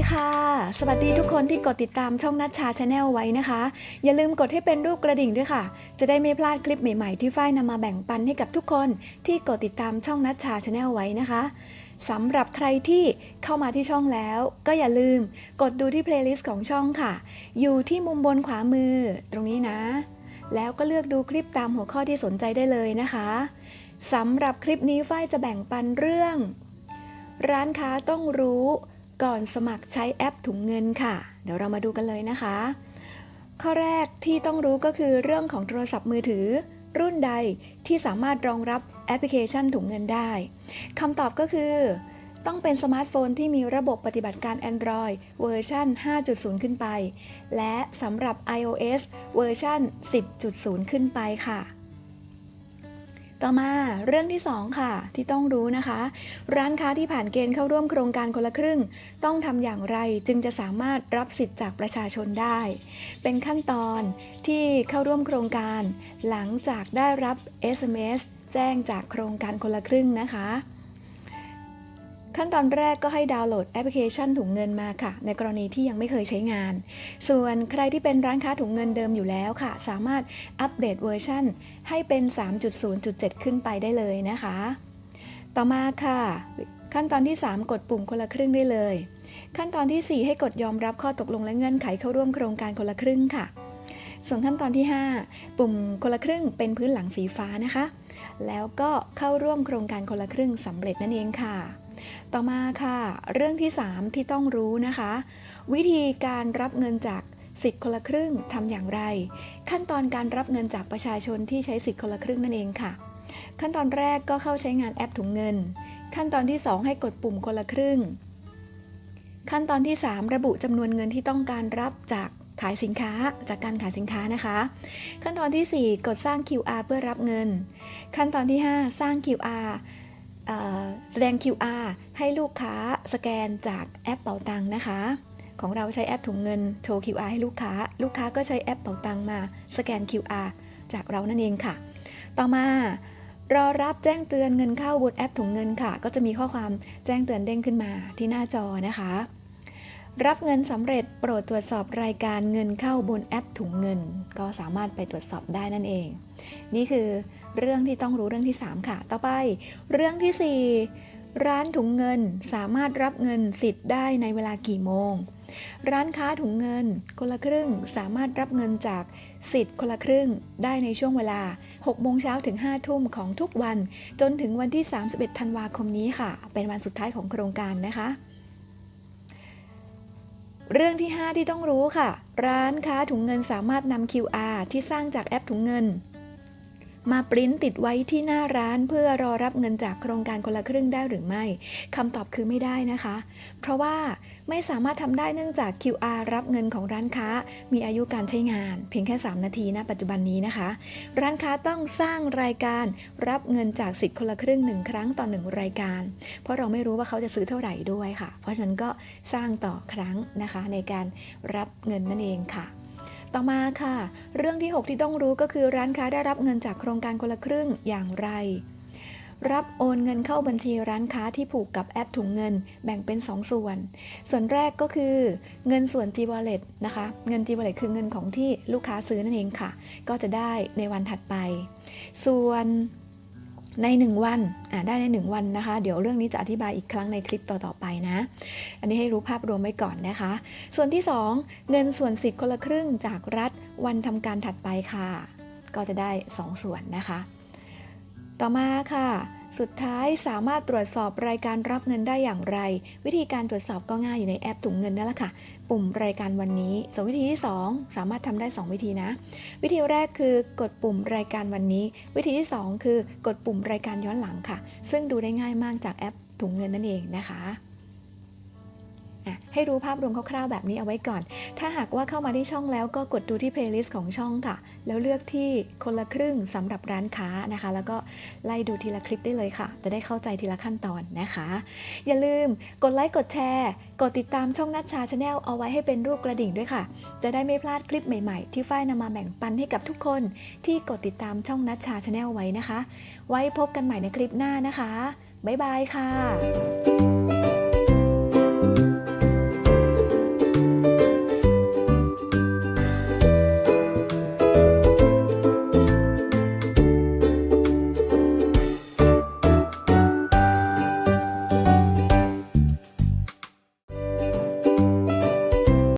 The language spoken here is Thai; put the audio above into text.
สวัสดีค่ะ สวัสดีทุกคนที่กดติดตามช่องนัชชาชาแนลไว้นะคะ อย่าลืมกดให้เป็นรูปกระดิ่งด้วยค่ะ จะได้ไม่พลาดคลิปใหม่ๆที่ฝ้ายนำมาแบ่งปันให้กับทุกคนที่กดติดตามช่องนัชชาชาแนลไว้นะคะสำหรับใครที่เข้ามาที่ช่องแล้ว ก็อย่าลืมกดดูที่เพลย์ลิสต์ของช่องค่ะ อยู่ที่มุมบนขวามือตรงนี้นะ แล้วก็เลือกดูคลิปตามหัวข้อที่สนใจได้เลยนะคะสำหรับคลิปนี้ฝ้ายจะแบ่งปันเรื่อง ร้านค้าต้องรู้ ก่อนสมัครใช้แอปถุงเงินค่ะ เดี๋ยวเรามาดูกันเลยนะคะ ข้อแรกที่ต้องรู้ก็คือเรื่องของโทรศัพท์มือถือ รุ่นใดที่สามารถรองรับแอปพลิเคชันถุงเงินได้คำตอบก็คือ ต้องเป็นสมาร์ทโฟนที่มีระบบปฏิบัติการ Android เวอร์ชัน5.0 ขึ้นไป และสำหรับ iOS เวอร์ชัน10.0 ขึ้นไปค่ะ ต่อมาเรื่องที่ 2 ค่ะ ที่ต้องรู้นะคะ ร้านค้าที่ผ่านเกณฑ์เข้าร่วมโครงการคนละครึ่ง ต้องทำอย่างไรจึงจะสามารถรับสิทธิ์จากประชาชนได้ เป็นขั้นตอนที่เข้าร่วมโครงการ หลังจากได้รับ SMS แจ้งจากโครงการคนละครึ่งนะคะ ขั้นตอนแรกก็ให้ดาวน์โหลดแอปพลิเคชันถุงเงินมาค่ะ ในกรณีที่ยังไม่เคยใช้งาน ส่วนใครที่เป็นร้านค้าถุงเงินเดิมอยู่แล้วค่ะ สามารถอัปเดตเวอร์ชันให้เป็น 3.0.7 ขึ้นไปได้เลยนะคะ ต่อมาค่ะ ขั้นตอนที่ 3 กดปุ่มคนละครึ่งได้เลย ขั้นตอนทีสี่4 ให้กดยอมรับข้อตกลงและเงื่อนไขเข้าร่วมโครงการคนละครึ่งค่ะส่วนขั้นตอนที่ 5 ปุ่มคนละครึ่งเป็นพื้นหลังสีฟ้านะคะ แล้วก็เข้าร่วมโครงการคนละครึ่งสำเร็จนั่นเองค่ะ ต่อมาค่ะ เรื่องที่ 3 ที่ต้องรู้นะคะ วิธีการรับเงินจากสิทธิ์คนละครึ่งทำอย่างไร ขั้นตอนการรับเงินจากประชาชนที่ใช้สิทธิ์คนละครึ่งนั่นเองค่ะ ขั้นตอนแรกก็เข้าใช้งานแอปถุงเงิน ขั้นตอนที่ 2 ให้กดปุ่มคนละครึ่ง ขั้นตอนที่ 3 ระบุจำนวนเงินที่ต้องการรับจากขายสินค้าจากการขายสินค้านะคะ ขั้นตอนที่ 4 กดสร้าง QR เพื่อรับเงิน ขั้นตอนที่ 5 สร้าง QR แสดง QR ให้ลูกค้าสแกนจากแอปเป๋าตังนะคะ ของเราใช้แอปถุงเงินโชว์ QR ให้ลูกค้า ลูกค้าก็ใช้แอปเป๋าตังมาสแกน QR จากเรานั่นเองค่ะ ต่อมารอรับแจ้งเตือนเงินเข้าบนแอปถุงเงินค่ะ ก็จะมีข้อความแจ้งเตือนเด้งขึ้นมาที่หน้าจอนะคะ รับเงินสำเร็จโปรดตรวจสอบรายการเงินเข้าบนแอปถุงเงิน ก็สามารถไปตรวจสอบได้นั่นเอง นี่คือ เรื่องที่ต้องรู้เรื่องที่ 3 ค่ะ ต่อไป เรื่องทีสี่ 4 ร้านถุงเงินสามารถรับเงินสิทธิ์ได้ในเวลากี่โมง ร้านค้าถุงเงิน คนละครึ่งสามารถรับเงินจากสิทธิ์คนละครึ่งได้ในช่วงเวลา 6 โมงเช้าถึง 5 ทุ่มของทุกวัน จนถึงวันที่ 31 ธันวาคมนี้ค่ะ เป็นวันสุดท้ายของโครงการนะคะเรื่องที่ 5 ที่ต้องรู้ค่ะ ร้านค้าถุงเงินสามารถนำ QR ที่สร้างจากแอปถุงเงิน มาปริ้นติดไว้ที่หน้าร้านเพื่อรอรับเงินจากโครงการคนละครึ่งได้หรือไม่คำตอบคือไม่ได้นะคะ เพราะว่าไม่สามารถทำได้เนื่องจาก QR รับเงินของร้านค้า มีอายุการใช้งาน เพียงแค่ 3 นาทีณปัจจุบันนี้นะคะ ร้านค้าต้องสร้างรายการรับเงินจากสิทธิ์คนละครึ่งหนึ่งครั้งต่อหนึ่งรายการ เพราะเราไม่รู้ว่าเขาจะซื้อเท่าไหร่ด้วยค่ะ เพราะฉะนั้นก็สร้างต่อครั้งนะคะในการรับเงินนั่นเองค่ะ ต่อมาค่ะ เรื่องที่ 6 ที่ต้องรู้ก็คือร้านค้าได้รับเงินจากโครงการคนละครึ่งอย่างไร รับโอนเงินเข้าบัญชีร้านค้าที่ผูกกับแอปถุงเงินแบ่งเป็น 2 ส่วน ส่วนแรกก็คือเงินส่วน G Wallet นะคะ เงิน G Wallet คือเงินของที่ลูกค้าซื้อนั่นเองค่ะ ก็จะได้ในวันถัดไป ส่วน ใน 1 วันอ่าได้ใน 1 วันนะคะ เดี๋ยวเรื่องนี้จะอธิบายอีกครั้งในคลิปต่อๆไปนะ อันนี้ให้รู้ภาพรวมไว้ก่อนนะคะ ส่วนที่ 2 เงินส่วนสิทธิ์คนละครึ่งจากรัฐวันทำการถัดไปค่ะ ก็จะได้ 2 ส่วนนะคะ ต่อมาค่ะ สุดท้ายสามารถตรวจสอบรายการรับเงินได้อย่างไร วิธีการตรวจสอบก็ง่ายอยู่ในแอปถุงเงินนั่นแหละค่ะ ปุ่มรายการวันนี้ ส่วนวิธีที่ 2 สามารถทำได้ 2 วิธีนะ วิธีแรกคือกดปุ่มรายการวันนี้ วิธีที่ 2 คือกดปุ่มรายการย้อนหลังค่ะ ซึ่งดูได้ง่ายมากจากแอปถุงเงินนั่นเองนะคะ ให้รู้ภาพรวมคร่าวๆแบบนี้เอาไว้ก่อน ถ้าหากว่าเข้ามาที่ช่องแล้วก็กดดูที่เพลย์ลิสต์ของช่องค่ะ แล้วเลือกที่คนละครึ่งสำหรับร้านค้านะคะ แล้วก็ไล่ดูทีละคลิปได้เลยค่ะ จะได้เข้าใจทีละขั้นตอนนะคะ อย่าลืมกดไลค์กดแชร์ กดติดตามช่องนัชชาชาแนลเอาไว้ให้เป็นรูปกระดิ่งด้วยค่ะ จะได้ไม่พลาดคลิปใหม่ๆ ที่ฝ้ายนำมาแบ่งปันให้กับทุกคน ที่กดติดตามช่องนัชชาชาแนลไว้นะคะ ไว้พบกันใหม่ในคลิปหน้านะคะบ๊ายบายค่ะ